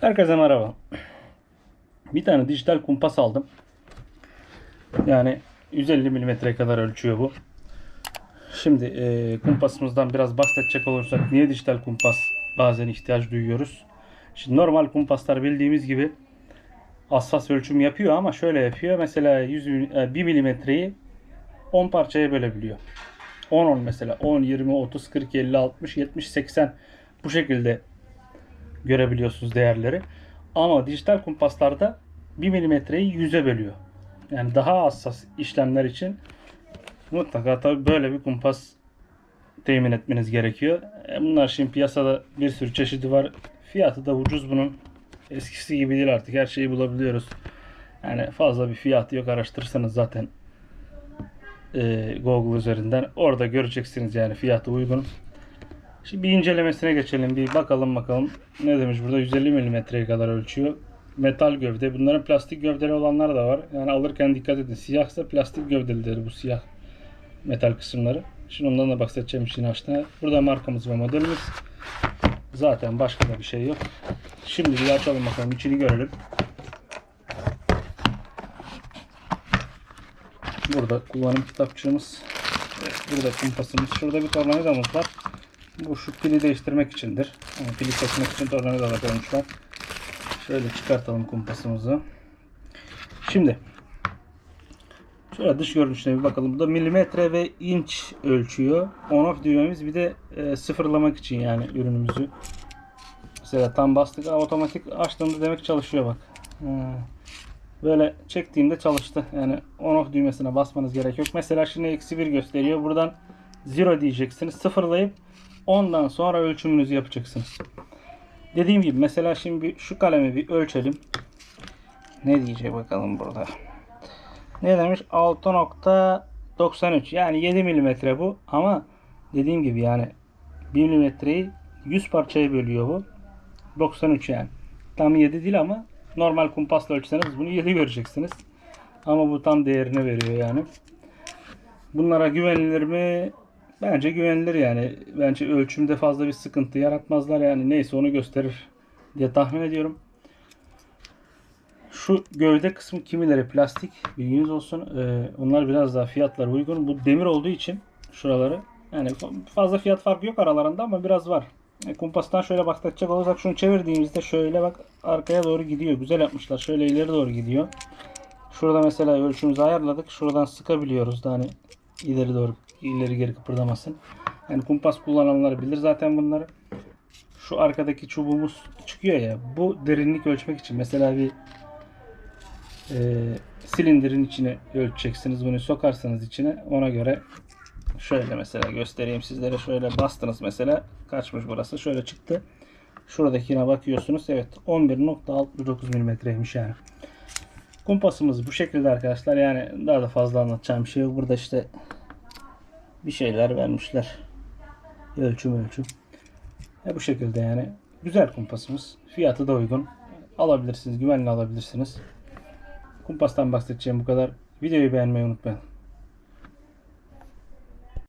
Herkese merhaba. Bir tane dijital kumpas aldım. Yani 150 milimetre kadar ölçüyor bu. Şimdi e, kumpasımızdan biraz bahsedecek olursak niye dijital kumpas bazen ihtiyaç duyuyoruz? Şimdi normal kumpaslar bildiğimiz gibi hassas ölçüm yapıyor ama şöyle yapıyor. Mesela 100, mil- e, 1 milimetreyi 10 parçaya bölebiliyor. 10 10 mesela 10, 20, 30, 40, 50, 60, 70, 80 bu şekilde görebiliyorsunuz değerleri. Ama dijital kumpaslarda 1 milimetreyi 100'e bölüyor. Yani daha hassas işlemler için mutlaka tabii böyle bir kumpas temin etmeniz gerekiyor. E, Bunlar şimdi piyasada bir sürü çeşidi var. Fiyatı da ucuz bunun. Eskisi gibi değil artık. Her şeyi bulabiliyoruz. Yani fazla bir fiyatı yok. Araştırırsanız zaten e, Google üzerinden orada göreceksiniz yani fiyatı uygun. Şimdi bir incelemesine geçelim. Bir bakalım bakalım. Ne demiş burada 150 milimetreye kadar ölçüyor. Metal gövde. Bunların plastik gövdeli olanlar da var. Yani alırken dikkat edin. Siyahsa plastik gövdelidir bu siyah metal kısımları. Şimdi ondan da bahsedeceğim için açtı. Burada markamız ve modelimiz. Zaten başka da bir şey yok. Şimdi bir açalım bakalım. içini görelim. Burada kullanım kitapçığımız. Burada kumpasımız. Şurada bir tornavidamız var. Bu şu pili değiştirmek içindir. Yani pili kesmek için tornavidalar koymuşlar. Şöyle çıkartalım kumpasımızı. Şimdi şöyle dış görünüşüne bir bakalım. Bu da milimetre ve inç ölçüyor. On off düğmemiz bir de e, sıfırlamak için yani ürünümüzü. Mesela tam bastık otomatik açtığımda demek çalışıyor bak. Böyle çektiğimde çalıştı. Yani on off düğmesine basmanız gerek yok. Mesela şimdi eksi 1 gösteriyor. Buradan zero diyeceksiniz. Sıfırlayıp ondan sonra ölçümünüzü yapacaksınız. Dediğim gibi mesela şimdi şu kalemi bir ölçelim. Ne diyecek bakalım burada. Ne demiş? 6.93 yani 7 milimetre bu ama dediğim gibi yani 1 milimetreyi 100 parçaya bölüyor bu. 93 yani. Tam 7 değil ama normal kumpasla ölçseniz bunu 7 göreceksiniz. Ama bu tam değerini veriyor yani. Bunlara güvenilir mi? Bence güvenilir yani. Bence ölçümde fazla bir sıkıntı yaratmazlar yani. Neyse onu gösterir diye tahmin ediyorum. Şu gövde kısmı kimileri plastik bilginiz olsun. Ee, onlar biraz daha fiyatlar uygun. Bu demir olduğu için şuraları yani fazla fiyat farkı yok aralarında ama biraz var. E, kumpastan şöyle bakacak olursak şunu çevirdiğimizde şöyle bak arkaya doğru gidiyor. Güzel yapmışlar. Şöyle ileri doğru gidiyor. Şurada mesela ölçümüzü ayarladık. Şuradan sıkabiliyoruz da hani ileri doğru ileri geri kıpırdamasın. Yani kumpas kullananlar bilir zaten bunları. Şu arkadaki çubuğumuz çıkıyor ya. Bu derinlik ölçmek için mesela bir e, silindirin içine ölçeceksiniz. Bunu sokarsanız içine ona göre şöyle mesela göstereyim sizlere. Şöyle bastınız mesela. Kaçmış burası? Şöyle çıktı. Şuradakine bakıyorsunuz. Evet 11.69 milimetreymiş yani. Kumpasımız bu şekilde arkadaşlar. Yani daha da fazla anlatacağım şey yok. Burada işte bir şeyler vermişler. Ölçüm ölçüm. E bu şekilde yani. Güzel kumpasımız. Fiyatı da uygun. Alabilirsiniz. Güvenle alabilirsiniz. Kumpastan bahsedeceğim bu kadar. Videoyu beğenmeyi unutmayın.